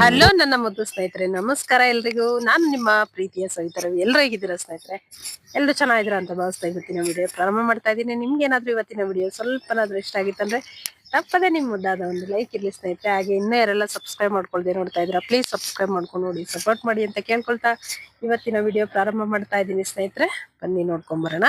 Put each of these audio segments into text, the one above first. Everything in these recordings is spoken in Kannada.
ಹಲೋ ನನ್ನ ಮುದ್ದು ಸ್ನೇಹಿತರೆ, ನಮಸ್ಕಾರ ಎಲ್ರಿಗೂ. ನಾನು ನಿಮ್ಮ ಪ್ರೀತಿಯ ಸವಿತರ. ಎಲ್ಲರೂ ಹೇಗಿದ್ದೀರಾ ಸ್ನೇಹಿತರೆ? ಎಲ್ಲರೂ ಚೆನ್ನಾಗಿದ್ದೀರಾ ಅಂತ ಭಾವಿಸ್ತಾ ಇವತ್ತಿನ ವಿಡಿಯೋ ಪ್ರಾರಂಭ ಮಾಡ್ತಾ ಇದ್ದೀನಿ. ನಿಮ್ಗೆ ಏನಾದರೂ ಇವತ್ತಿನ ವಿಡಿಯೋ ಸ್ವಲ್ಪನಾದ್ರೂ ಇಷ್ಟ ಆಗಿತ್ತಂದ್ರೆ ತಪ್ಪದೇ ನಿಮ್ಮ ಮುದ್ದಾದ ಒಂದು ಲೈಕ್ ಇರಲಿ ಸ್ನೇಹಿತರೆ. ಹಾಗೆ ಇನ್ನೂ ಯಾರೆಲ್ಲ ಸಬ್ಸ್ಕ್ರೈಬ್ ಮಾಡ್ಕೊಳ್ದೆ ನೋಡ್ತಾ ಇದ್ದೀರಾ ಪ್ಲೀಸ್ ಸಬ್ಸ್ಕ್ರೈಬ್ ಮಾಡ್ಕೊಂಡು ನೋಡಿ ಸಪೋರ್ಟ್ ಮಾಡಿ ಅಂತ ಕೇಳ್ಕೊಳ್ತಾ ಇವತ್ತಿನ ವಿಡಿಯೋ ಪ್ರಾರಂಭ ಮಾಡ್ತಾ ಇದ್ದೀನಿ ಸ್ನೇಹಿತರೆ. ಬನ್ನಿ ನೋಡ್ಕೊಂಬರೋಣ.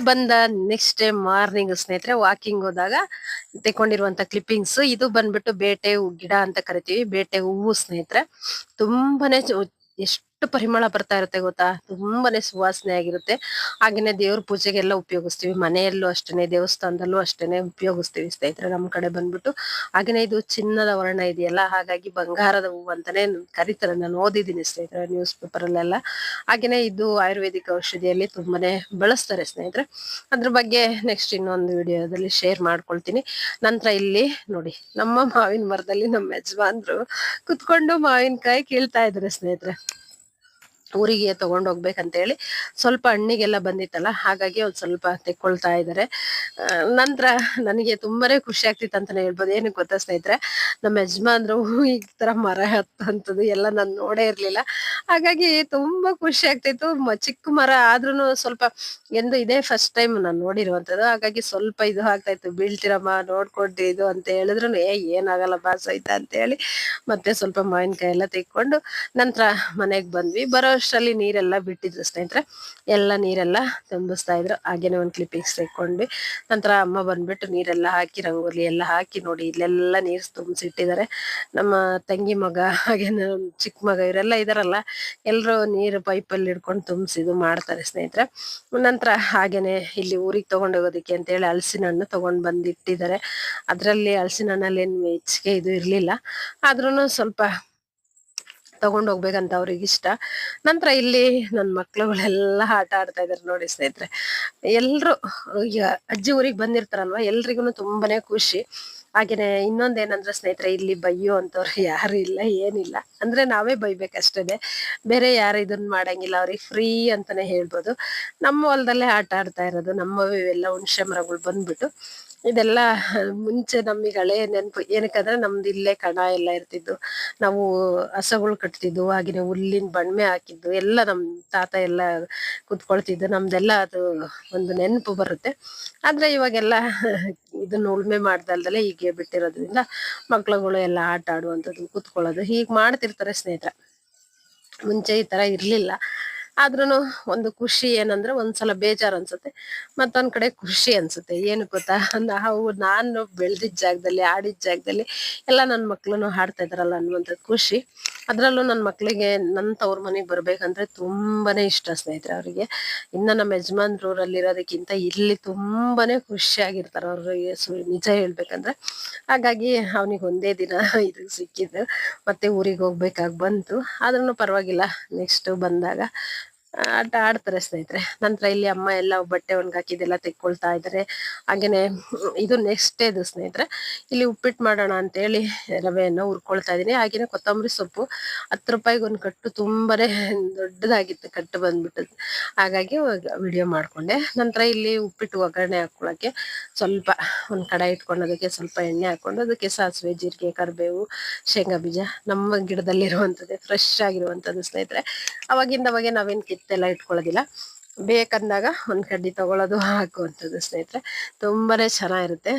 ಬಂದ ನೆಕ್ಸ್ಟ್ ಡೇ ಮಾರ್ನಿಂಗ್ ಸ್ನೇಹಿತರೆ ವಾಕಿಂಗ್ ಹೋದಾಗ ತೆಕೊಂಡಿರುವಂತ ಕ್ಲಿಪ್ಪಿಂಗ್ಸ್ ಇದು ಬಂದ್ಬಿಟ್ಟು ಬೇಟೆ ಗಿಡ ಅಂತ ಕರಿತೀವಿ. ಬೇಟೆ ಹೂವು ಸ್ನೇಹಿತರೆ, ತುಂಬಾನೇ ಚು- ಎಷ್ಟು ಪರಿಮಳ ಬರ್ತಾ ಇರುತ್ತೆ ಗೊತ್ತಾ? ತುಂಬಾನೇ ಸುವಾಸನೆ ಆಗಿರುತ್ತೆ. ಹಾಗೇನೆ ದೇವ್ರ ಪೂಜೆಗೆಲ್ಲ ಉಪಯೋಗಿಸ್ತೀವಿ. ಮನೆಯಲ್ಲೂ ಅಷ್ಟೇನೆ, ದೇವಸ್ಥಾನದಲ್ಲೂ ಅಷ್ಟೇನೆ ಉಪಯೋಗಿಸ್ತೀವಿ ಸ್ನೇಹಿತರೆ ನಮ್ ಕಡೆ ಬಂದ್ಬಿಟ್ಟು. ಹಾಗೇನೆ ಇದು ಚಿನ್ನದ ವರ್ಣ ಇದೆಯಲ್ಲ, ಹಾಗಾಗಿ ಬಂಗಾರದ ಹೂ ಅಂತಾನೆ ಕರಿತಾರೆ. ನಾನು ಓದಿದ್ದೀನಿ ಸ್ನೇಹಿತರೆ ನ್ಯೂಸ್ ಪೇಪರ್ ಅಲ್ಲೆಲ್ಲ. ಹಾಗೇನೆ ಇದು ಆಯುರ್ವೇದಿಕ್ ಔಷಧಿಯಲ್ಲಿ ತುಂಬಾನೇ ಬಳಸ್ತಾರೆ ಸ್ನೇಹಿತರೆ. ಅದ್ರ ಬಗ್ಗೆ ನೆಕ್ಸ್ಟ್ ಇನ್ನೊಂದು ವಿಡಿಯೋದಲ್ಲಿ ಶೇರ್ ಮಾಡ್ಕೊಳ್ತೀನಿ. ನಂತರ ಇಲ್ಲಿ ನೋಡಿ, ನಮ್ಮ ಮಾವಿನ ಮರದಲ್ಲಿ ನಮ್ಮ ಯಜಮಾನ್ರು ಕುತ್ಕೊಂಡು ಮಾವಿನಕಾಯಿ ಕೀಳ್ತಾ ಇದ್ದಾರೆ ಸ್ನೇಹಿತರೆ. ಊರಿಗೆ ಹೇಳಿ ಸ್ವಲ್ಪ ಹಣ್ಣಿಗೆಲ್ಲ ಬಂದಿತ್ತಲ್ಲ, ಹಾಗಾಗಿ ಒಂದ್ ಸ್ವಲ್ಪ ತೆಕ್ಕೊಳ್ತಾ ಇದ್ದಾರೆ ನಂತರ ನನಗೆ ತುಂಬಾನೇ ಖುಷಿ ಆಗ್ತಿತ್ತು ಅಂತಾನೆ ಹೇಳ್ಬೋದು. ಏನಕ್ಕೆ ಗೊತ್ತಾ ಸ್ನೇಹಿತರೆ, ನಮ್ಮ ಯಜಮಾನ್ರು ಈ ಥರ ಮರ ಹತ್ತಂಥದ್ದು ಎಲ್ಲ ನಾನು ನೋಡೇ ಇರಲಿಲ್ಲ. ಹಾಗಾಗಿ ತುಂಬಾ ಖುಷಿ ಆಗ್ತಿತ್ತು. ಚಿಕ್ಕ ಮರ ಆದ್ರೂ ಸ್ವಲ್ಪ ಎಂದು ಇದೇ ಫಸ್ಟ್ ಟೈಮ್ ನಾನು ನೋಡಿರುವಂಥದ್ದು ಹಾಗಾಗಿ ಸ್ವಲ್ಪ ಇದು ಆಗ್ತಾ ಇತ್ತು. ಬೀಳ್ತಿರಮ್ಮ, ನೋಡ್ಕೊಡ್ರಿ ಇದು ಅಂತ ಹೇಳಿದ್ರು ಏ, ಏನಾಗಲ್ಲ ಬಾಸ್ ಆಯ್ತಾ ಅಂತ ಹೇಳಿ ಮತ್ತೆ ಸ್ವಲ್ಪ ಮಾವಿನಕಾಯಿ ಎಲ್ಲ ತೆಕ್ಕೊಂಡು ನಂತರ ಮನೆಗೆ ಬಂದ್ವಿ. ಬರೋ ಅಷ್ಟರಲ್ಲಿ ನೀರೆಲ್ಲ ಬಿಟ್ಟಿದ್ರು ಸ್ನೇಹಿತರೆ. ಎಲ್ಲ ನೀರೆಲ್ಲ ತುಂಬಿಸ್ತಾ ಇದ್ರು. ಹಾಗೇನೆ ಒಂದು ಕ್ಲಿಪ್ಪಿಂಗ್ಸ್ ತೆಕ್ಕೊಂಡ್ವಿ ನಂತರ ಅಮ್ಮ ಬಂದ್ಬಿಟ್ಟು ನೀರೆಲ್ಲ ಹಾಕಿ, ರಂಗೋಲಿ ಎಲ್ಲ ಹಾಕಿ ನೋಡಿ, ಇಲ್ಲೆಲ್ಲ ನೀರು ತುಂಬಿಸಿಟ್ಟಿದ್ದಾರೆ. ನಮ್ಮ ತಂಗಿ ಮಗ ಹಾಗೇನೆ ಚಿಕ್ಕ ಮಗ, ಇವರೆಲ್ಲ ಇದಾರಲ್ಲ. ಎಲ್ಲರೂ ನೀರು ಪೈಪಲ್ಲಿ ಹಿಡ್ಕೊಂಡು ತುಂಬಿಸಿದು ಮಾಡ್ತಾರೆ ಸ್ನೇಹಿತರೆ. ನಂತರ ಹಾಗೇನೆ ಇಲ್ಲಿ ಊರಿಗೆ ತಗೊಂಡ್ ಅಂತ ಹೇಳಿ ಹಲಸಿನ ಹಣ್ಣು ತಗೊಂಡ್ ಬಂದ್ ಇಟ್ಟಿದ್ದಾರೆ ಅದ್ರಲ್ಲಿ ಹಲಸಿನ ಹಣ್ಣಲ್ಲಿ ಏನು ಹೆಚ್ಚಿಗೆ ಇದು ಇರಲಿಲ್ಲ. ಆದ್ರೂ ಸ್ವಲ್ಪ ತಗೊಂಡ್ ಹೋಗ್ಬೇಕಂತ ಅವ್ರಿಗೆ ಇಷ್ಟ. ನಂತರ ಇಲ್ಲಿ ನನ್ ಮಕ್ಳುಗಳೆಲ್ಲ ಆಟ ಆಡ್ತಾ ಇದಾರೆ ನೋಡಿ ಸ್ನೇಹಿತರೆ. ಎಲ್ರು, ಈಗ ಅಜ್ಜಿ ಊರಿಗೆ ಬಂದಿರ್ತಾರಲ್ವ ಎಲ್ರಿಗೂ ತುಂಬಾನೇ ಖುಷಿ. ಹಾಗೇನೆ ಇನ್ನೊಂದೇನಂದ್ರೆ ಸ್ನೇಹಿತರೆ, ಇಲ್ಲಿ ಬೈಯೋ ಅಂತವ್ರು ಯಾರು ಇಲ್ಲ, ಏನಿಲ್ಲ. ಅಂದ್ರೆ ನಾವೇ ಬೈಬೇಕಷ್ಟೇ ಬೇರೆ ಯಾರು ಇದನ್ನ ಮಾಡಂಗಿಲ್ಲ, ಅವ್ರಿಗೆ ಫ್ರೀ ಅಂತಾನೆ ಹೇಳ್ಬೋದು. ನಮ್ಮ ಹೊಲದಲ್ಲೇ ಆಟ ಆಡ್ತಾ ಇರೋದು ನಮ್ಮವೇ ಇವೆಲ್ಲ ಹುಣ್ಸೆ ಮರಗಳು ಬಂದ್ಬಿಟ್ಟು. ಇದೆಲ್ಲ ಮುಂಚೆ ನಮಗೆ ಹಳೆ ನೆನಪು. ಏನಕ್ಕಂದ್ರೆ ನಮ್ದು ಇಲ್ಲೇ ಕಣ ಎಲ್ಲ ಇರ್ತಿದ್ದು. ನಾವು ಹಸಗಳು ಕಟ್ತಿದ್ವು ಆಗಿನ ಹುಲ್ಲಿನ ಬಣ್ಮೆ ಹಾಕಿದ್ದು, ಎಲ್ಲ ನಮ್ ತಾತ ಎಲ್ಲ ಕುತ್ಕೊಳ್ತಿದ್ದು. ನಮ್ದೆಲ್ಲ ಅದು ಒಂದು ನೆನಪು ಬರುತ್ತೆ. ಆದ್ರೆ ಇವಾಗೆಲ್ಲ ಇದನ್ನ ಉಳ್ಮೆ ಮಾಡ್ದಲ್ದಲೆ ಹೀಗೆ ಬಿಟ್ಟಿರೋದ್ರಿಂದ ಮಕ್ಳುಗಳು ಎಲ್ಲ ಆಟ ಆಡುವಂಥದ್ದು, ಕುತ್ಕೊಳ್ಳೋದು ಹೀಗೆ ಮಾಡ್ತಿರ್ತಾರೆ ಸ್ನೇಹಿತರೆ. ಮುಂಚೆ ಈ ತರ ಇರ್ಲಿಲ್ಲ. ಆದ್ರೂನು ಒಂದು ಖುಷಿ ಏನಂದ್ರೆ ಒಂದ್ಸಲ ಬೇಜಾರ್ ಅನ್ಸುತ್ತೆ. ಮತ್ತೊಂದ್ ಕಡೆ ಖುಷಿ ಅನ್ಸುತ್ತೆ. ಏನು ಗೊತ್ತಾ? ನಾವು, ನಾನು ಬೆಳೆದಿದ್ದ ಜಾಗದಲ್ಲಿ, ಆಡಿದ ಜಾಗದಲ್ಲಿ ಎಲ್ಲ ನನ್ನ ಮಕ್ಳುನು ಹಾಡ್ತಾ ಇದಾರಲ್ಲ ಅನ್ನುವಂಥದ್ದು ಖುಷಿ. ಅದ್ರಲ್ಲೂ ನನ್ನ ಮಕ್ಳಿಗೆ ನನ್ನ ತವ್ರ ಮನೆಗೆ ಬರ್ಬೇಕಂದ್ರೆ ತುಂಬಾನೇ ಇಷ್ಟ ಸ್ನೇಹಿತರೆ ಅವರಿಗೆ. ಇನ್ನ ನಮ್ಮ ಯಜಮಾನ್ರ ಊರಲ್ಲಿ ಇರೋದಕ್ಕಿಂತ ಇಲ್ಲಿ ತುಂಬಾನೇ ಖುಷಿಯಾಗಿರ್ತಾರ ಅವ್ರಿಗೆ ಸು- ನಿಜ ಹೇಳ್ಬೇಕಂದ್ರೆ. ಹಾಗಾಗಿ ಅವನಿಗೆ ಒಂದೇ ದಿನ ಇದು ಸಿಕ್ಕಿದ್ದು. ಮತ್ತೆ ಊರಿಗೆ ಹೋಗ್ಬೇಕಾಗಿ ಬಂತು. ಆದ್ರೂ ಪರವಾಗಿಲ್ಲ. ನೆಕ್ಸ್ಟ್ ಬಂದಾಗ ಆಟ ಆಡ್ತಾರೆ ಸ್ನೇಹಿತರೆ. ನಂತರ ಇಲ್ಲಿ ಅಮ್ಮ ಎಲ್ಲ ಬಟ್ಟೆ ಒಣಗಾಕಿದೆಲ್ಲ ತೆಕ್ಕೊಳ್ತಾ ಇದಾರೆ. ಹಾಗೇನೆ ಇದು ನೆಕ್ಸ್ಟ್ ಇದು ಸ್ನೇಹಿತರೆ. ಇಲ್ಲಿ ಉಪ್ಪಿಟ್ಟು ಮಾಡೋಣ ಅಂತ ಹೇಳಿ ರವೆಯನ್ನ ಹುರ್ಕೊಳ್ತಾ ಇದ್ದೀನಿ. ಹಾಗೇನೆ ಕೊತ್ತಂಬರಿ ಸೊಪ್ಪು ಹತ್ತು ರೂಪಾಯಿಗೆ ಒಂದು ಕಟ್ಟು ತುಂಬಾನೇ ದೊಡ್ಡದಾಗಿತ್ತು, ಕಟ್ಟು ಬಂದ್ಬಿಟ್ಟದ್ದು. ಹಾಗಾಗಿ ವಿಡಿಯೋ ಮಾಡ್ಕೊಂಡೆ. ನಂತರ ಇಲ್ಲಿ ಉಪ್ಪಿಟ್ಟು ಒಗ್ಗರಣೆ ಹಾಕೊಳಕ್ಕೆ ಸ್ವಲ್ಪ ಒಂದು ಕಡ ಇಟ್ಕೊಂಡು ಅದಕ್ಕೆ ಸ್ವಲ್ಪ ಎಣ್ಣೆ ಹಾಕ್ಕೊಂಡು ಅದಕ್ಕೆ ಸಾಸಿವೆ, ಜೀರಿಗೆ, ಕರಿಬೇವು, ಶೇಂಗಾ ಬೀಜ ನಮ್ಮ ಗಿಡದಲ್ಲಿರುವಂಥದ್ದೇ ಫ್ರೆಶ್ ಆಗಿರುವಂಥದ್ದು ಸ್ನೇಹಿತರೆ. ಅವಾಗಿಂದ ಅವಾಗೆ ನಾವೇನ್ ಕಿತ್ತೆಲ್ಲ ಇಟ್ಕೊಳ್ಳೋದಿಲ್ಲ. ಬೇಕಂದಾಗ ಒಂದು ಕಡ್ಡಿ ತಗೊಳ್ಳೋದು, ಹಾಕುವಂಥದ್ದು ಸ್ನೇಹಿತರೆ. ತುಂಬಾನೇ ಚೆನ್ನಾಗಿರುತ್ತೆ.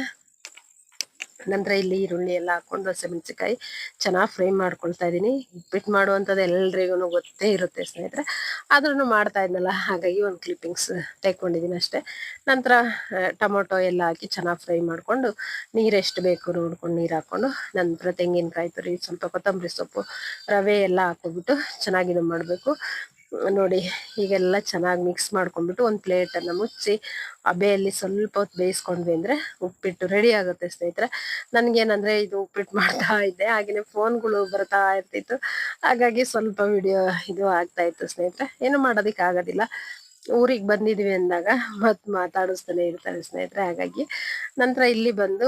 ನಂತರ ಇಲ್ಲಿ ಈರುಳ್ಳಿ ಎಲ್ಲ ಹಾಕೊಂಡು ಹಸಿಮೆಣಸಿಕಾಯಿ ಚೆನ್ನಾಗಿ ಫ್ರೈ ಮಾಡ್ಕೊಳ್ತಾ ಇದ್ದೀನಿ. ಉಪ್ಪಿಟ್ಟು ಮಾಡುವಂಥದ್ದು ಎಲ್ರಿಗೂ ಗೊತ್ತೇ ಇರುತ್ತೆ ಸ್ನೇಹಿತರೆ. ಆದ್ರೂ ಮಾಡ್ತಾ ಇದ್ನಲ್ಲ, ಹಾಗಾಗಿ ಒಂದು ಕ್ಲಿಪ್ಪಿಂಗ್ಸ್ ತೆಕ್ಕೊಂಡಿದ್ದೀನಿ ಅಷ್ಟೇ. ನಂತರ ಟೊಮೊಟೊ ಎಲ್ಲ ಹಾಕಿ ಚೆನ್ನಾಗಿ ಫ್ರೈ ಮಾಡ್ಕೊಂಡು, ನೀರು ಎಷ್ಟು ಬೇಕು ನೋಡ್ಕೊಂಡು ನೀರು ಹಾಕೊಂಡು ನಂತರ ತೆಂಗಿನಕಾಯಿ ತುರಿ, ಸ್ವಲ್ಪ ಕೊತ್ತಂಬರಿ ಸೊಪ್ಪು, ರವೆ ಎಲ್ಲ ಹಾಕೋಬಿಟ್ಟು ಚೆನ್ನಾಗಿ ಮಾಡಬೇಕು. ನೋಡಿ, ಹೀಗೆಲ್ಲ ಚೆನ್ನಾಗಿ ಮಿಕ್ಸ್ ಮಾಡ್ಕೊಂಡ್ಬಿಟ್ಟು ಒಂದು ಪ್ಲೇಟನ್ನು ಮುಚ್ಚಿ ಅಬೆಯಲ್ಲಿ ಸ್ವಲ್ಪ ಹೊತ್ತು ಬೇಯಿಸ್ಕೊಂಡ್ವಿ ಅಂದ್ರೆ ಉಪ್ಪಿಟ್ಟು ರೆಡಿ ಆಗುತ್ತೆ ಸ್ನೇಹಿತರೆ. ನನಗೇನಂದರೆ ಇದು ಉಪ್ಪಿಟ್ಟು ಮಾಡ್ತಾ ಇದ್ದೆ ಹಾಗೆಯೇ ಫೋನ್ಗಳು ಬರ್ತಾ ಇರ್ತಿತ್ತು. ಹಾಗಾಗಿ ಸ್ವಲ್ಪ ವಿಡಿಯೋ ಇದು ಆಗ್ತಾ ಇತ್ತು ಸ್ನೇಹಿತರೆ. ಏನು ಮಾಡೋದಿಕ್ ಆಗೋದಿಲ್ಲ. ಊರಿಗೆ ಬಂದಿದ್ವಿ ಅಂದಾಗ ಮತ್ತೆ ಮಾತಾಡಿಸ್ತಾನೆ ಇರ್ತಾರೆ ಸ್ನೇಹಿತರೆ. ಹಾಗಾಗಿ ನಂತರ ಇಲ್ಲಿ ಬಂದು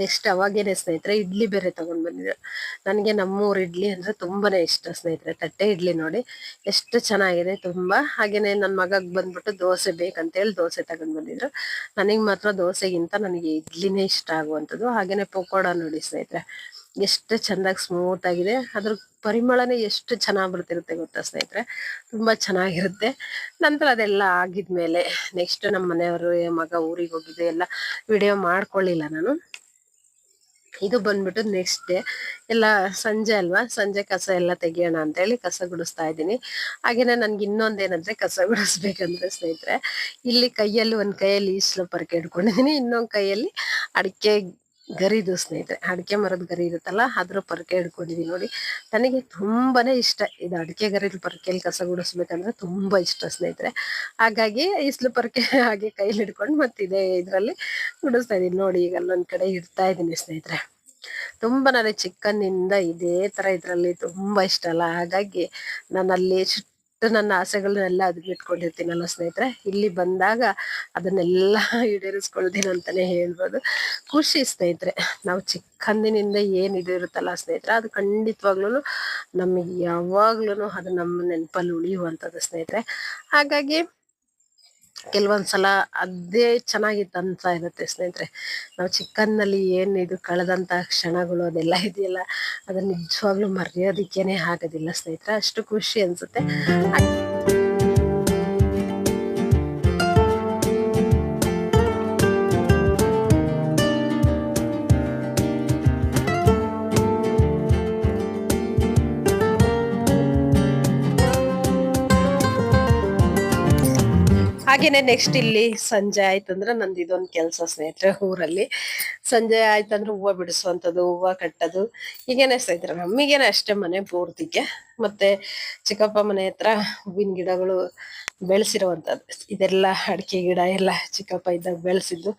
ನೆಕ್ಸ್ಟ್ ಅವಾಗೇನೆ ಸ್ನೇಹಿತರೆ, ಇಡ್ಲಿ ಬೇರೆ ತಗೊಂಡ್ ಬಂದಿದ್ರು ನನಗೆ ನಮ್ಮೂರ್ ಇಡ್ಲಿ ಅಂದ್ರೆ ತುಂಬಾನೇ ಇಷ್ಟ ಸ್ನೇಹಿತರೆ. ತಟ್ಟೆ ಇಡ್ಲಿ ನೋಡಿ, ಎಷ್ಟು ಚೆನ್ನಾಗಿದೆ ತುಂಬಾ. ಹಾಗೇನೆ ನನ್ ಮಗಗ್ ಬಂದ್ಬಿಟ್ಟು ದೋಸೆ ಬೇಕಂತೇಳಿ ದೋಸೆ ತಗೊಂಡ್ ಬಂದಿದ್ರು. ನನಗ್ ಮಾತ್ರ ದೋಸೆಗಿಂತ ನನಗೆ ಇಡ್ಲಿನೇ ಇಷ್ಟ ಆಗುವಂಥದ್ದು. ಹಾಗೇನೆ ಪಕೋಡ ನೋಡಿ ಸ್ನೇಹಿತರೆ, ಎಷ್ಟು ಚೆನ್ನಾಗಿ ಸ್ಮೂತ್ ಆಗಿದೆ. ಅದ್ರ ಪರಿಮಳನೇ ಎಷ್ಟು ಚೆನ್ನಾಗಿ ಬರ್ತಿರುತ್ತೆ ಗೊತ್ತಾ ಸ್ನೇಹಿತರೆ? ತುಂಬಾ ಚೆನ್ನಾಗಿರುತ್ತೆ. ನಂತರ ಅದೆಲ್ಲ ಆಗಿದ್ಮೇಲೆ ನೆಕ್ಸ್ಟ್ ನಮ್ಮ ಮನೆಯವರು, ಮಗ ಊರಿಗೆ ಹೋಗಿದ್ದೆ ಎಲ್ಲ ವಿಡಿಯೋ ಮಾಡ್ಕೊಳ್ಳಿಲ್ಲ ನಾನು. ಇದು ಬಂದ್ಬಿಟ್ಟು ನೆಕ್ಸ್ಟ್ ಡೇ ಎಲ್ಲ ಸಂಜೆ ಅಲ್ವಾ? ಸಂಜೆ ಕಸ ಎಲ್ಲ ತೆಗಿಯೋಣ ಅಂತ ಹೇಳಿ ಕಸ ಗುಡಿಸ್ತಾ ಇದ್ದೀನಿ. ಹಾಗೇನೆ ನನ್ಗೆ ಇನ್ನೊಂದೇನಂದ್ರೆ ಕಸ ಗುಡಿಸ್ಬೇಕಂದ್ರೆ ಸ್ನೇಹಿತರೆ, ಇಲ್ಲಿ ಕೈಯಲ್ಲಿ ಒಂದ್ ಕೈಯಲ್ಲಿ ಈಸ್ಲ ಪರಕೆ ಹಿಡ್ಕೊಂಡಿದೀನಿ ಇನ್ನೊಂದ್ ಕೈಯಲ್ಲಿ ಅಡಿಕೆ ಗರಿದು ಸ್ನೇಹಿತರೆ, ಅಡಿಕೆ ಮರದ ಗರಿ ಇರುತ್ತಲ್ಲ, ಅದ್ರ ಪರಕೆ ಹಿಡ್ಕೊಂಡಿದೀನಿ ನೋಡಿ. ನನಗೆ ತುಂಬಾನೇ ಇಷ್ಟ ಇದು ಅಡಿಕೆ ಗರಿದ ಪರಕೆಯಲ್ಲಿ ಕಸ ಗುಡಿಸ್ಬೇಕಂದ್ರೆ ತುಂಬಾ ಇಷ್ಟ ಸ್ನೇಹಿತರೆ. ಹಾಗಾಗಿ ಇಸ್ಲು ಪರಕೆ ಹಾಗೆ ಕೈಲಿ ಹಿಡ್ಕೊಂಡು ಮತ್ತೆ ಇದರಲ್ಲಿ ಇದ್ರಲ್ಲಿ ಗುಡಿಸ್ತಾ ಇದೀನಿ ನೋಡಿ, ಈಗ ಅಲ್ಲೊಂದ್ ಕಡೆ ಇಡ್ತಾ ಇದ್ದೀನಿ ಸ್ನೇಹಿತರೆ. ತುಂಬಾ ನನಗೆ ಚಿಕ್ಕಂದಿನಿಂದ ಇದೇ ತರ ಇದ್ರಲ್ಲಿ ತುಂಬಾ ಇಷ್ಟ ಅಲ್ಲ. ಹಾಗಾಗಿ ನಾನು ಅಲ್ಲಿ ನನ್ನ ಆಸೆಗಳನ್ನೆಲ್ಲ ಅದ್ ಇಟ್ಕೊಂಡಿರ್ತೀನಲ್ಲ ಸ್ನೇಹಿತರೆ. ಇಲ್ಲಿ ಬಂದಾಗ ಅದನ್ನೆಲ್ಲ ಈಡೇರಿಸ್ಕೊಳ್ತೀನಿ ಅಂತಾನೆ ಹೇಳ್ಬೋದು. ಖುಷಿ ಸ್ನೇಹಿತರೆ, ನಾವು ಚಿಕ್ಕಂದಿನಿಂದ ಏನ್ ಇದು ಇರುತ್ತಲ್ಲ ಸ್ನೇಹಿತರೆ, ಅದು ಖಂಡಿತವಾಗ್ಲೂ ನಮಗೆ ಯಾವಾಗ್ಲೂ ಅದು ನಮ್ಮ ನೆನಪಲ್ಲಿ ಉಳಿಯುವಂಥದ್ದು ಸ್ನೇಹಿತರೆ. ಹಾಗಾಗಿ ಕೆಲವೊಂದ್ಸಲ ಅದೇ ಚೆನ್ನಾಗಿತ್ತು ಅಂತ ಇರುತ್ತೆ ಸ್ನೇಹಿತರೆ. ನಾವು ಚಿಕ್ಕಂದಲ್ಲಿ ಏನು ಇದು ಕಳೆದಂತಹ ಕ್ಷಣಗಳು ಅದೆಲ್ಲ ಇದೆಯಲ್ಲ, ಅದನ್ನ ನಿಜವಾಗ್ಲೂ ಮರೆಯೋದಿಕ್ಕೇನೆ ಆಗೋದಿಲ್ಲ ಸ್ನೇಹಿತರೆ. ಅಷ್ಟು ಖುಷಿ ಅನ್ಸುತ್ತೆ. ಹಾಗೇನೆ ನೆಕ್ಸ್ಟ್ ಇಲ್ಲಿ ಸಂಜೆ ಆಯ್ತಂದ್ರೆ ನಂದು ಇದೊಂದು ಕೆಲಸ ಸ್ನೇಹಿತರೆ ಊರಲ್ಲಿ. ಸಂಜೆ ಆಯ್ತಂದ್ರೆ ಹೂವ ಬಿಡಿಸುವಂಥದ್ದು, ಹೂವ ಕಟ್ಟೋದು. ಈಗೇನೆ ಸ್ನೇಹಿತರೆ ನಮಗೇನೆ ಅಷ್ಟೇ ಮನೆ ಪೂರ್ತಿಗೆ. ಮತ್ತೆ ಚಿಕ್ಕಪ್ಪ ಮನೆ ಹತ್ರ ಹೂವಿನ ಗಿಡಗಳು ಬೆಳೆಸಿರುವಂತದ್ದು ಇದೆಲ್ಲ ಅಡಿಕೆ ಗಿಡ ಎಲ್ಲ ಚಿಕ್ಕಪ್ಪ ಇದ್ದಾಗ ಬೆಳೆಸಿದ್ದು.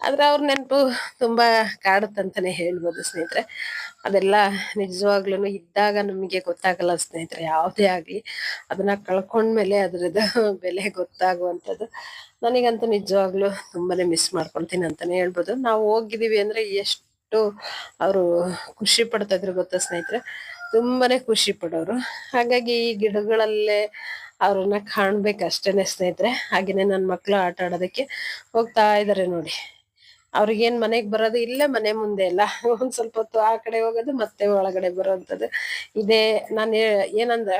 ಆದ್ರೆ ಅವ್ರ ನೆನಪು ತುಂಬಾ ಕಾಡುತ್ತಂತಾನೆ ಹೇಳ್ಬೋದು ಸ್ನೇಹಿತರೆ. ಅದೆಲ್ಲ ನಿಜವಾಗ್ಲೂ ಇದ್ದಾಗ ನಮಗೆ ಗೊತ್ತಾಗಲ್ಲ ಸ್ನೇಹಿತರೆ, ಯಾವುದೇ ಆಗ್ಲಿ. ಅದನ್ನ ಕಳ್ಕೊಂಡ್ಮೇಲೆ ಅದ್ರದ್ದು ಬೆಲೆ ಗೊತ್ತಾಗುವಂಥದ್ದು. ನನಗಂತೂ ನಿಜವಾಗ್ಲೂ ತುಂಬಾನೇ ಮಿಸ್ ಮಾಡ್ಕೊಳ್ತೀನಿ ಅಂತಾನೆ ಹೇಳ್ಬೋದು. ನಾವು ಹೋಗಿದೀವಿ ಅಂದ್ರೆ ಎಷ್ಟು ಅವರು ಖುಷಿ ಪಡ್ತಾ ಇದ್ರು ಗೊತ್ತಾ ಸ್ನೇಹಿತರೆ? ತುಂಬಾನೇ ಖುಷಿ ಪಡೋರು. ಹಾಗಾಗಿ ಈ ಗಿಡಗಳಲ್ಲೇ ಅವ್ರನ್ನ ಕಾಣ್ಬೇಕಷ್ಟೇನೆ ಸ್ನೇಹಿತರೆ. ಹಾಗೇನೆ ನನ್ನ ಮಕ್ಳು ಆಟ ಆಡೋದಕ್ಕೆ ಹೋಗ್ತಾ ಇದ್ದಾರೆ ನೋಡಿ. ಅವ್ರಿಗೇನ್ ಮನೆಗ್ ಬರೋದು ಇಲ್ಲೇ ಮನೆ ಮುಂದೆ ಎಲ್ಲ ಒಂದ್ ಸ್ವಲ್ಪ ಹೊತ್ತು ಆ ಕಡೆ ಹೋಗೋದು, ಮತ್ತೆ ಒಳಗಡೆ ಬರೋಂಥದ್ದು. ಇದೇ ನಾನು ಏನಂದ್ರೆ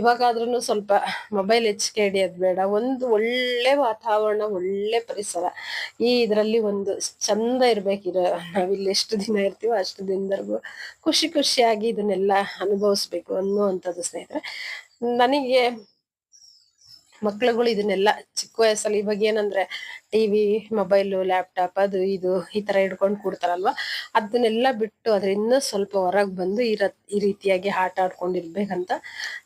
ಇವಾಗಾದ್ರೂ ಸ್ವಲ್ಪ ಮೊಬೈಲ್ ಹೆಚ್ಚಿಗೆ ಹಿಡಿಯೋದು ಬೇಡ. ಒಂದು ಒಳ್ಳೆ ವಾತಾವರಣ, ಒಳ್ಳೆ ಪರಿಸರ. ಈ ಇದರಲ್ಲಿ ಒಂದು ಚಂದ ಇರ್ಬೇಕಿರೋ ನಾವಿಲ್ಲಿ ಎಷ್ಟು ದಿನ ಇರ್ತೀವೋ ಅಷ್ಟು ದಿನದವರೆಗೂ ಖುಷಿ ಖುಷಿಯಾಗಿ ಇದನ್ನೆಲ್ಲ ಅನುಭವಿಸ್ಬೇಕು ಅನ್ನುವಂಥದ್ದು ಸ್ನೇಹಿತರೆ. ನನಗೆ ಮಕ್ಳುಗಳು ಇದನ್ನೆಲ್ಲ ಚಿಕ್ಕ ವಯಸ್ಸಲ್ಲಿ ಇವಾಗ ಏನಂದ್ರೆ ಟಿವಿ ಮೊಬೈಲು, ಲ್ಯಾಪ್ಟಾಪ್, ಅದು ಇದು ಈ ತರ ಹಿಡ್ಕೊಂಡು ಕೂಡ್ತಾರಲ್ವ? ಅದನ್ನೆಲ್ಲ ಬಿಟ್ಟು ಅದರಿಂದ ಸ್ವಲ್ಪ ಹೊರಗೆ ಬಂದು ಈ ಈ ರೀತಿಯಾಗಿ ಆಟ ಆಡ್ಕೊಂಡಿರ್ಬೇಕಂತ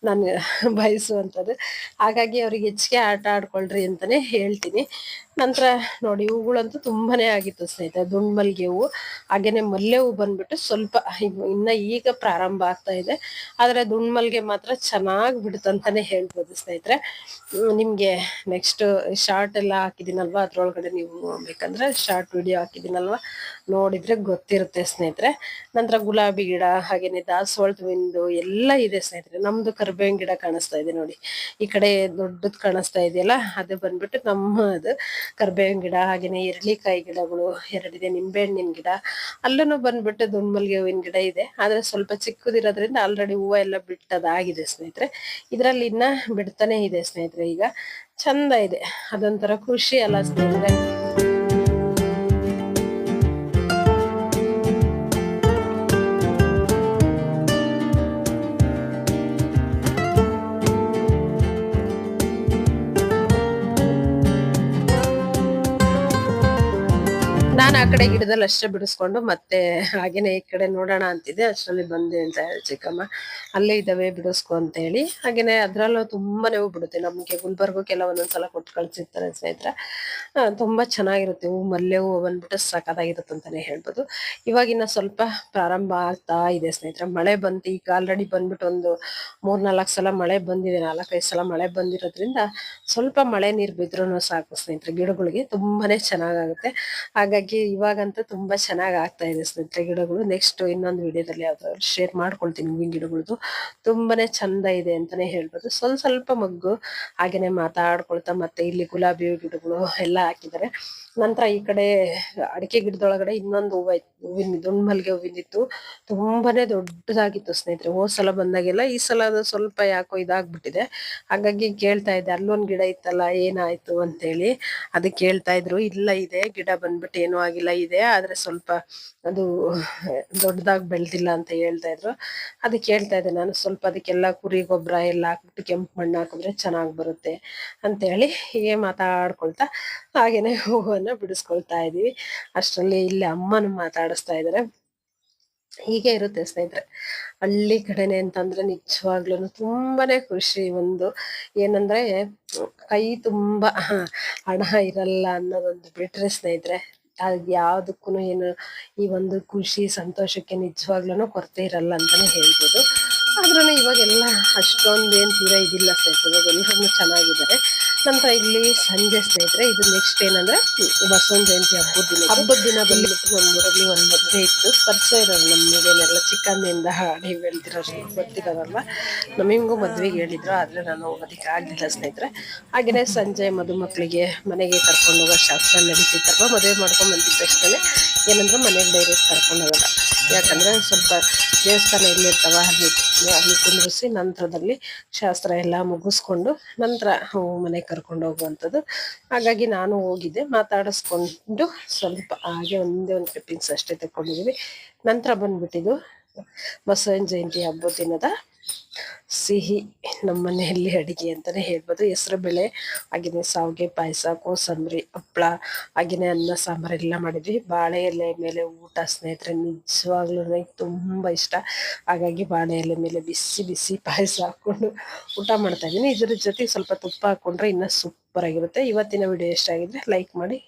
ನಾನು ಬಯಸುವಂಥದ್ದು. ಹಾಗಾಗಿ ಅವ್ರಿಗೆ ಹೆಚ್ಚಿಗೆ ಆಟ ಆಡ್ಕೊಳ್ರಿ ಅಂತಾನೆ ಹೇಳ್ತೀನಿ. ನಂತರ ನೋಡಿ ಹೂಗಳಂತೂ ತುಂಬಾನೇ ಆಗಿತ್ತು ಸ್ನೇಹಿತರೆ. ದುಂಡ್ಮಲ್ಗೆ ಹೂವು ಹಾಗೇನೆ ಮಲ್ಲೆ ಹೂ ಬಂದ್ಬಿಟ್ಟು ಸ್ವಲ್ಪ ಇನ್ನ ಈಗ ಪ್ರಾರಂಭ ಆಗ್ತಾ ಇದೆ. ಆದ್ರೆ ದುಂಡ್ಮಲ್ಗೆ ಮಾತ್ರ ಚೆನ್ನಾಗಿ ಬಿಡುತ್ತಂತಾನೆ ಹೇಳ್ಬೋದು ಸ್ನೇಹಿತರೆ. ನಿಮ್ಗೆ ನೆಕ್ಸ್ಟ್ ಶಾರ್ಟ್ ಎಲ್ಲ ಹಾಕಿದಿನಲ್ವಾ ಅದ್ರೊಳಗಡೆ ನೀವು ಬೇಕಂದ್ರೆ ಶಾರ್ಟ್ ವಿಡಿಯೋ ಹಾಕಿದಿನಲ್ವಾ ನೋಡಿದ್ರೆ ಗೊತ್ತಿರುತ್ತೆ ಸ್ನೇಹಿತರೆ. ನಂತರ ಗುಲಾಬಿ ಗಿಡ, ಹಾಗೇನೆ ದಾಸವಾಳದ ವಿಂದು ಎಲ್ಲ ಇದೆ ಸ್ನೇಹಿತರೆ. ನಮ್ದು ಕರ್ಬೇವಿನ ಗಿಡ ಕಾಣಿಸ್ತಾ ಇದೆ ನೋಡಿ. ಈ ಕಡೆ ದೊಡ್ಡದ್ ಕಾಣಿಸ್ತಾ ಇದೆಯಲ್ಲ, ಅದು ಬಂದ್ಬಿಟ್ಟು ನಮ್ಮದು ಕರ್ಬೇವಿನ ಗಿಡ, ಹಾಗೇನೆ ಎರಳಿಕಾಯಿ ಗಿಡಗಳು, ಎರಡಿದೆ ನಿಂಬೆಹಣ್ಣಿನ ಗಿಡ. ಅಲ್ಲೂ ಬಂದ್ಬಿಟ್ಟು ದುಂಡ್ಮಲ್ಗೆ ಹೂವಿನ ಗಿಡ ಇದೆ. ಆದ್ರೆ ಸ್ವಲ್ಪ ಚಿಕ್ಕದಿರೋದ್ರಿಂದ ಆಲ್ರೆಡಿ ಹೂವು ಎಲ್ಲ ಬಿಟ್ಟದಾಗಿದೆ ಸ್ನೇಹಿತರೆ. ಇದ್ರಲ್ಲಿ ಇನ್ನ ಬಿಡ್ತಾನೆ ಇದೆ ಸ್ನೇಹಿತರೆ ಈಗ. ಚಂದ ಇದೆ. ಅದೊಂಥರ ಖುಷಿ ಅಲ್ಲ ಸ್ನೇಹಿತರೆ. ನಾನು ಆ ಕಡೆ ಗಿಡದಲ್ಲಿ ಅಷ್ಟೇ ಬಿಡಿಸ್ಕೊಂಡು ಮತ್ತೆ ಹಾಗೇನೆ ಈ ಕಡೆ ನೋಡೋಣ ಅಂತಿದ್ದೆ. ಅಷ್ಟರಲ್ಲಿ ಬಂದೆ ಅಂತ ಹೇಳಿ ಚಿಕ್ಕಮ್ಮ, ಅಲ್ಲೇ ಇದ್ದಾವೆ, ಬಿಡಿಸ್ಕೊ ಅಂತ ಹೇಳಿ. ಹಾಗೇನೆ ಅದ್ರಲ್ಲೂ ತುಂಬಾನೇ ಹೂ ಬಿಡುತ್ತೆ. ನಮಗೆ ಗುಲ್ಬರ್ಗಕ್ಕೆಲ್ಲ ಒಂದೊಂದ್ಸಲ ಕೊಟ್ಟು ಕಳ್ಸಿರ್ತಾರೆ ಸ್ನೇಹಿತರ. ತುಂಬಾ ಚೆನ್ನಾಗಿರುತ್ತೆ. ಹೂ ಮಲ್ಲೆ ಹೂವು ಬಂದ್ಬಿಟ್ಟು ಸಖತ್ತಾಗಿರುತ್ತೆ ಅಂತಾನೆ ಹೇಳ್ಬೋದು. ಇವಾಗಿನ ಸ್ವಲ್ಪ ಪ್ರಾರಂಭ ಆಗ್ತಾ ಇದೆ ಸ್ನೇಹಿತರೆ. ಮಳೆ ಬಂತು, ಈಗ ಆಲ್ರೆಡಿ ಬಂದ್ಬಿಟ್ಟು ಒಂದು ಮೂರ್ ನಾಲ್ಕು ಸಲ ಮಳೆ ಬಂದಿದೆ, ನಾಲ್ಕೈದು ಸಲ ಮಳೆ ಬಂದಿರೋದ್ರಿಂದ ಸ್ವಲ್ಪ ಮಳೆ ನೀರು ಬಿದ್ರು ಸಾಕು ಸ್ನೇಹಿತರೆ. ಗಿಡಗಳಿಗೆ ತುಂಬಾನೇ ಚೆನ್ನಾಗಾಗುತ್ತೆ. ಹಾಗಾಗಿ ಇವಾಗಂತೂ ತುಂಬಾ ಚೆನ್ನಾಗಿ ಆಗ್ತಾ ಇದೆ ಸ್ನೇಹಿತರೆ ಗಿಡಗಳು. ನೆಕ್ಸ್ಟ್ ಇನ್ನೊಂದು ವಿಡಿಯೋದಲ್ಲಿ ಯಾವ್ದಾದ್ರು ಶೇರ್ ಮಾಡ್ಕೊಳ್ತೀನಿ ಹೂವಿನ ಗಿಡಗಳದ್ದು ತುಂಬಾನೇ ಚಂದ ಇದೆ ಅಂತಾನೆ ಹೇಳ್ಬೋದು. ಸ್ವಲ್ಪ ಸ್ವಲ್ಪ ಮಗ್ಗು ಹಾಗೇನೆ ಮಾತಾಡ್ಕೊಳ್ತಾ ಮತ್ತೆ ಇಲ್ಲಿ ಗುಲಾಬಿ ಗಿಡಗಳು ಎಲ್ಲ ಹಾಕಿದ್ದಾರೆ. ನಂತರ ಈ ಕಡೆ ಅಡಿಕೆ ಗಿಡದೊಳಗಡೆ ಇನ್ನೊಂದು ಹೂವ ಹೂವಿನ ದುಂಡ್ ಮಲ್ಗೆ ಹೂವಿನಿತ್ತು ತುಂಬಾನೇ ದೊಡ್ಡದಾಗಿತ್ತು ಸ್ನೇಹಿತರೆ, ಹೋದ್ ಸಲ ಬಂದಾಗೆಲ್ಲ ಈ ಸಲ ಅದು ಸ್ವಲ್ಪ ಯಾಕೋ ಇದಾಗ್ಬಿಟ್ಟಿದೆ. ಹಾಗಾಗಿ ಕೇಳ್ತಾ ಇದ್ದೆ, ಅಲ್ಲೊಂದು ಗಿಡ ಇತ್ತಲ್ಲ, ಏನಾಯ್ತು? ಅಂತೇಳಿ. ಅದಕ್ಕೆ ಕೇಳ್ತಾ ಇದ್ರು, ಇಲ್ಲ, ಇದೆ, ಗಿಡ ಬಂದ್ಬಿಟ್ಟು ಏನೂ ಆಗಿಲ್ಲ, ಇದೆ, ಆದ್ರೆ ಸ್ವಲ್ಪ ಅದು ದೊಡ್ಡದಾಗಿ ಬೆಳೆದಿಲ್ಲ, ಅಂತ ಹೇಳ್ತಾ ಇದ್ರು. ಅದಕ್ಕೆ ಹೇಳ್ತಾ ಇದ್ದೆ, ನಾನು ಸ್ವಲ್ಪ ಅದಕ್ಕೆಲ್ಲ ಕುರಿ ಗೊಬ್ಬರ ಎಲ್ಲ ಹಾಕ್ಬಿಟ್ಟು ಕೆಂಪು ಮಣ್ಣು ಹಾಕಿದ್ರೆ ಚೆನ್ನಾಗಿ ಬರುತ್ತೆ, ಅಂತೇಳಿ ಹೀಗೆ ಮಾತಾಡ್ಕೊಳ್ತಾ, ಹಾಗೇನೆ ಹೂವನ್ನ ಬಿಡಿಸ್ಕೊಳ್ತಾ ಇದೀವಿ. ಅಷ್ಟರಲ್ಲಿ ಇಲ್ಲಿ ಅಮ್ಮನ ಮಾತಾಡಿಸ್ತಾ ಇದಾರೆ. ಹೀಗೆ ಇರುತ್ತೆ ಸ್ನೇಹಿತರೆ. ಹಳ್ಳಿ ಕಡೆನೆ ಅಂತಂದ್ರೆ ನಿಜವಾಗ್ಲೂ ತುಂಬಾನೇ ಖುಷಿ ಒಂದು. ಏನಂದ್ರೆ ಕೈ ತುಂಬಾ ಹಣ ಇರಲ್ಲ ಅನ್ನೋದೊಂದು ಬಿಟ್ರೆ ಸ್ನೇಹಿತರೆ ಅದ್ ಯಾವ್ದಕ್ಕೂ ಏನು ಈ ಒಂದು ಖುಷಿ, ಸಂತೋಷಕ್ಕೆ ನಿಜವಾಗ್ಲೂ ಕೊರತೆ ಇರಲ್ಲ ಅಂತಾನೆ ಹೇಳ್ಬೋದು. ಆದ್ರೂ ಇವಾಗೆಲ್ಲ ಅಷ್ಟೊಂದು ತೀರಾ ಇದಿಲ್ಲ ಸ್ನೇಹಿತರೆ. ಇವಾಗ ಎಲ್ಲರೂ ಚೆನ್ನಾಗಿದ್ದಾರೆ. ನಂತರ ಇಲ್ಲಿ ಸಂಜೆ ಸ್ನೇಹಿತರೆ ಇದು ನೆಕ್ಸ್ಟ್ ಏನಂದ್ರೆ ಬಸವನ ಜಯಂತಿ ಹಬ್ಬದ ದಿನ. ಹಬ್ಬದ ದಿನ ಬಂದ್ಬಿಟ್ಟು ನಮ್ಮೂರಲ್ಲಿ ಒಂದ್ ಮದ್ವೆ ಇತ್ತು. ಪರಿಚಯ ಇರೋರು ನಮ್ಗೇನೆಲ್ಲ ಚಿಕ್ಕಂದಿಂದ ಹಾಡಿ ಹೇಳ್ತಿರೋ ಗೊತ್ತಿರೋದಲ್ಲ ನಮಿಗೂ ಮದ್ವೆಗೆ ಹೇಳಿದ್ರು ಆದ್ರೆ ನಾನು ಹೋಗೋದಿಕ್ಕೆ ಆಗ್ಲಿಲ್ಲ ಸ್ನೇಹಿತರೆ. ಹಾಗೇನೆ ಸಂಜೆ ಮದುಮಕ್ಳಿಗೆ ಮನೆಗೆ ಕರ್ಕೊಂಡು ಹೋಗೋ ಶಾಸ್ತ್ರ ನಡೀತಿತ್ತಲ್ವ? ಮದುವೆ ಮಾಡ್ಕೊಂಡು ಬಂದಿದ್ದ ತಕ್ಷಣ ಏನಂದ್ರೆ ಮನೆಗೆ ಡೈರೆಕ್ಟ್ ಕರ್ಕೊಂಡು ಹೋಗಲ್ಲ ಯಾಕಂದ್ರೆ ಸ್ವಲ್ಪ ದೇವಸ್ಥಾನ ಎಲ್ಲಿರ್ತಾವ ಅಲ್ಲಿ ಅಲ್ಲಿ ಕುಂದ್ರಿಸಿ ನಂತರದಲ್ಲಿ ಶಾಸ್ತ್ರ ಎಲ್ಲ ಮುಗಿಸ್ಕೊಂಡು ನಂತರ ಮನೆಗೆ ಕರ್ಕೊಂಡು ಹೋಗುವಂಥದ್ದು ಹಾಗಾಗಿ ನಾನು ಹೋಗಿದ್ದೆ, ಮಾತಾಡಿಸ್ಕೊಂಡು ಸ್ವಲ್ಪ ಹಾಗೆ ಒಂದೇ ಒಂದು ಕ್ಲಿಪ್ಪಿಂಗ್ಸ್ ಅಷ್ಟೇ ತಗೊಂಡಿದ್ದೀವಿ ನಂತರ ಬಂದ್ಬಿಟ್ಟಿದ್ದು ಬಸವನ ಜಯಂತಿ ಹಬ್ಬದ ದಿನದ ಸಿಹಿ ನಮ್ಮ ಮನೆಯಲ್ಲಿ ಅಡುಗೆ ಅಂತಾನೆ ಹೇಳ್ಬೋದು. ಹೆಸರು ಬೇಳೆ ಆಗಿನ ಸಾವಿಗೆ ಪಾಯಸ, ಕೋಸಂಬರಿ ಹಪ್ಪಳ ಆಗಿನ ಅನ್ನ, ಸಾಂಬಾರು ಎಲ್ಲ ಮಾಡಿದ್ವಿ. ಬಾಳೆ ಎಲೆ ಮೇಲೆ ಊಟ ಸ್ನೇಹಿತರೆ, ನಿಜವಾಗ್ಲೂ ನನಗೆ ತುಂಬ ಇಷ್ಟ. ಹಾಗಾಗಿ ಬಾಳೆ ಎಲೆ ಮೇಲೆ ಬಿಸಿ ಬಿಸಿ ಪಾಯಸ ಹಾಕ್ಕೊಂಡು ಊಟ ಮಾಡ್ತಾ ಇದ್ದೀನಿ. ಇದ್ರ ಜೊತೆ ಸ್ವಲ್ಪ ತುಪ್ಪ ಹಾಕ್ಕೊಂಡ್ರೆ ಇನ್ನೂ ಸೂಪರ್ ಆಗಿರುತ್ತೆ. ಇವತ್ತಿನ ವಿಡಿಯೋ ಇಷ್ಟ ಆಗಿದ್ರೆ ಲೈಕ್ ಮಾಡಿ.